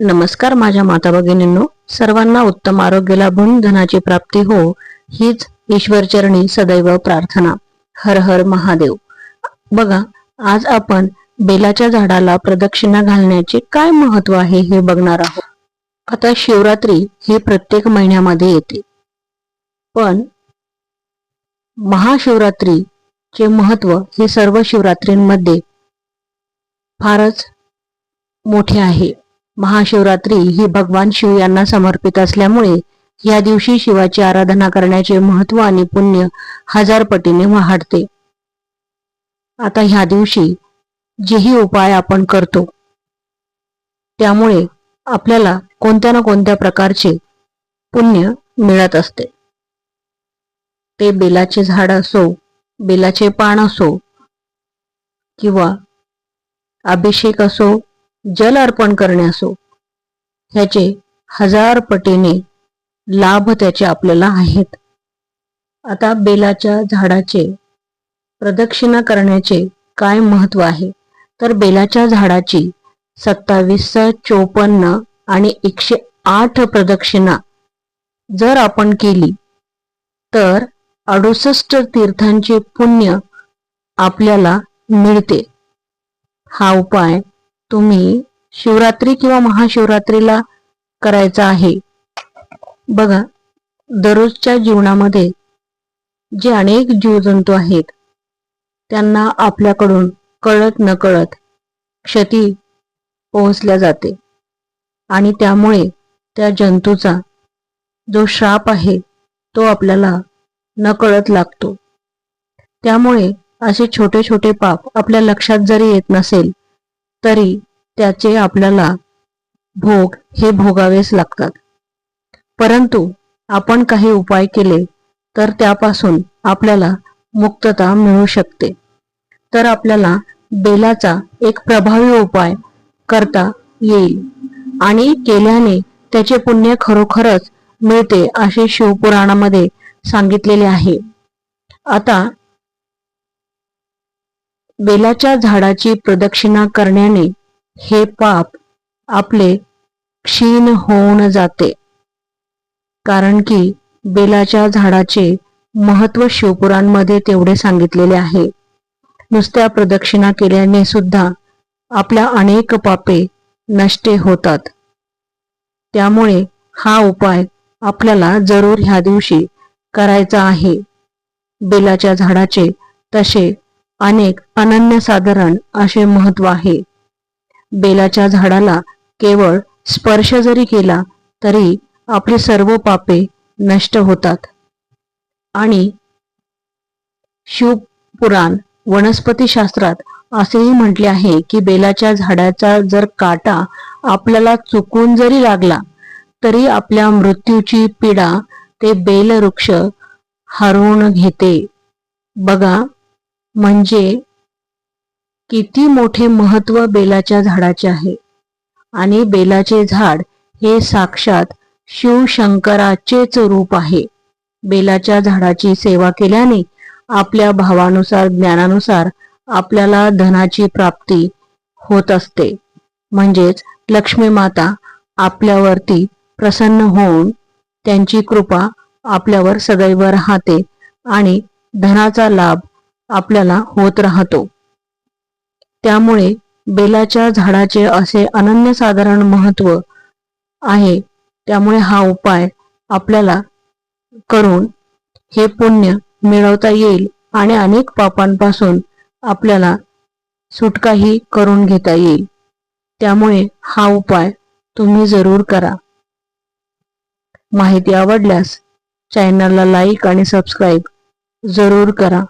नमस्कार माझ्या माता भगिनींनो. सर्वांना उत्तम आरोग्य लाभून धनाची प्राप्ती हो हीच ईश्वरचरणी सदैव प्रार्थना. हर हर महादेव. बघा आज आपण बेलाच्या झाडाला प्रदक्षिणा घालण्याचे काय महत्त्व आहे हे बघणार आहोत. आता शिवरात्री ही प्रत्येक महिन्यामध्ये येते. पण महाशिवरात्रीचे महत्त्व हे सर्व शिवरात्रींमध्ये फारच मोठे आहे. महाशिवरात्री ही भगवान शिव यांना समर्पित असल्यामुळे या दिवशी शिवाची आराधना करण्याचे महत्त्व आणि पुण्य हजार पटीने वाढते. आता ह्या दिवशी जेही उपाय आपण करतो त्यामुळे आपल्याला कोणत्या ना कोणत्या प्रकारचे पुण्य मिळत असते. ते बेलाचे झाड असो बेलाचे पान असो किंवा अभिषेक असो जल अर्पण करणे असो ह्याचे हजार पटीने लाभ त्याचे आपल्याला आहेत. आता बेलाच्या झाडाचे प्रदक्षिणा करण्याचे काय महत्त्व आहे? तर बेलाच्या झाडाची सत्तावीस चोपन्न आणि एकशे आठ प्रदक्षिणा जर आपण केली तर अडुसष्ट तीर्थांचे पुण्य आपल्याला मिळते. हा उपाय तुम्ही शिवरात्री किंवा महाशिवरात्रीला करायचा आहे. बघा दररोजच्या जीवनामध्ये जे अनेक जीवजंतू आहेत त्यांना आपल्याकडून कळत नकळत क्षती पोहोचल्या जाते. आणि त्यामुळे त्या जंतूचा जो श्राप आहे तो आपल्याला नकळत लागतो. त्यामुळे असे छोटे छोटे पाप आपल्या लक्षात जरी येत नसेल तरी त्याचे आपल्याला भोग हे भोगावेच लागतात. परंतु आपण काही उपाय केले तर त्यापासून आपल्याला मुक्तता मिळू शकते. तर आपल्याला बेलाचा एक प्रभावी उपाय करता येईल आणि केल्याने त्याचे पुण्य खरोखरच मिळते असे शिवपुराणामध्ये सांगितलेले आहे. आता बेलाच्या झाडाची प्रदक्षिणा करण्याने हे पाप आपले क्षीण होऊन जाते. कारण की बेलाच्या झाडाचे महत्त्व शिवपुरांमध्ये तेवढे सांगितलेले आहे. नुसत्या प्रदक्षिणा केल्याने सुद्धा आपल्या अनेक पापे नष्टे होतात. त्यामुळे हा उपाय आपल्याला जरूर ह्या दिवशी करायचा आहे. बेलाच्या झाडाचे तसे अनेक अनन्यसाधारण असे महत्त्व आहे. बेलाच्या झाडाला केवळ स्पर्श जरी केला तरी आपली सर्व पापे नष्ट होतात. आणि शिवपुराण वनस्पती शास्त्रात असेही म्हटले आहे की बेलाच्या झाडाचा जर काटा आपल्याला चुकून जरी लागला तरी आपल्या मृत्यूची पीडा ते बेलवृक्ष हरवून घेते. बघा म्हणजे किती मोठे महत्त्व बेलाच्या झाडाचे आहे. आणि बेलाचे झाड हे साक्षात शिवशंकराचेच रूप आहे. बेलाच्या झाडाची सेवा केल्याने आपल्या भावानुसार ज्ञानानुसार आपल्याला धनाची प्राप्ती होत असते. म्हणजेच लक्ष्मी माता आपल्यावरती प्रसन्न होऊन त्यांची कृपा आपल्यावर सदैव राहते आणि धनाचा लाभ आपल्याला होत राहतो. त्यामुळे बेलाच्या झाडाचे असे अनन्यसाधारण महत्त्व आहे. त्यामुळे हा उपाय आपल्याला करून हे पुण्य मिळवता येईल आणि अनेक पापांपासून आपल्याला सुटकाही करून घेता येईल. त्यामुळे हा उपाय तुम्ही जरूर करा. माहिती आवडल्यास चॅनलला लाईक आणि सबस्क्राईब जरूर करा.